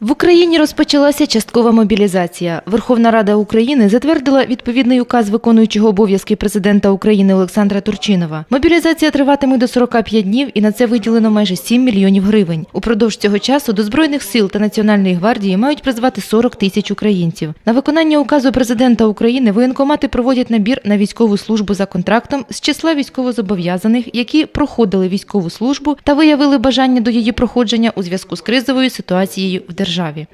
В Україні розпочалася часткова мобілізація. Верховна Рада України затвердила відповідний указ виконуючого обов'язки президента України Олександра Турчинова. Мобілізація триватиме до 45 днів, і на це виділено майже 7 мільйонів гривень. Упродовж цього часу до збройних сил та Національної гвардії мають призвати 40 тисяч українців. На виконання указу президента України воєнкомати проводять набір на військову службу за контрактом з числа військовозобов'язаних, які проходили військову службу та виявили бажання до її проходження у зв'язку з кризовою ситуацією в державі.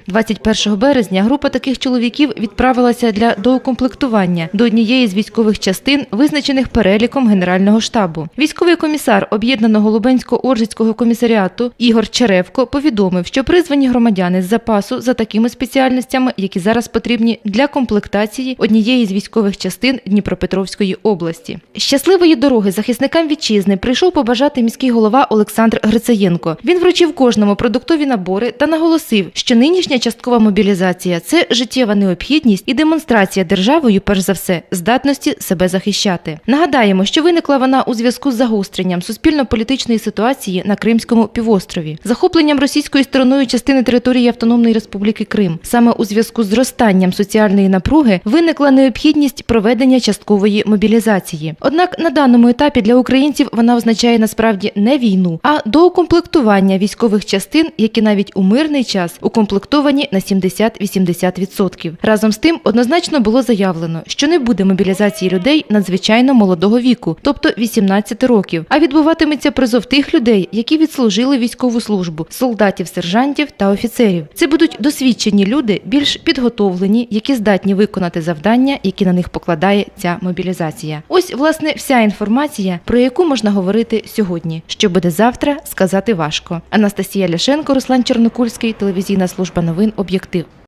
21 березня група таких чоловіків відправилася для доукомплектування до однієї з військових частин, визначених переліком Генерального штабу. Військовий комісар об'єднаного Лубенсько-Оржицького комісаріату Ігор Черевко повідомив, що призвані громадяни з запасу за такими спеціальностями, які зараз потрібні для комплектації однієї з військових частин Дніпропетровської області. Щасливої дороги захисникам вітчизни прийшов побажати міський голова Олександр Грицаєнко. Він вручив кожному продуктові набори та наголосив, що нинішня часткова мобілізація це життєва необхідність і демонстрація державою, перш за все, здатності себе захищати. Нагадаємо, що виникла вона у зв'язку з загостренням суспільно-політичної ситуації на Кримському півострові, захопленням російською стороною частини території Автономної Республіки Крим. Саме у зв'язку з зростанням соціальної напруги виникла необхідність проведення часткової мобілізації. Однак на даному етапі для українців вона означає насправді не війну, а доукомплектування військових частин, які навіть у мирний час укомплектовані на 70-80%. Разом з тим однозначно було заявлено, що не буде мобілізації людей надзвичайно молодого віку, тобто 18 років, а відбуватиметься призов тих людей, які відслужили військову службу, солдатів, сержантів та офіцерів. Це будуть досвідчені люди, більш підготовлені, які здатні виконати завдання, які на них покладає ця мобілізація. Ось власне вся інформація, про яку можна говорити сьогодні. Що буде завтра, сказати важко. Анастасія Ляшенко, Руслан Чорнокульський, телевізійна служба новин Об'єктив.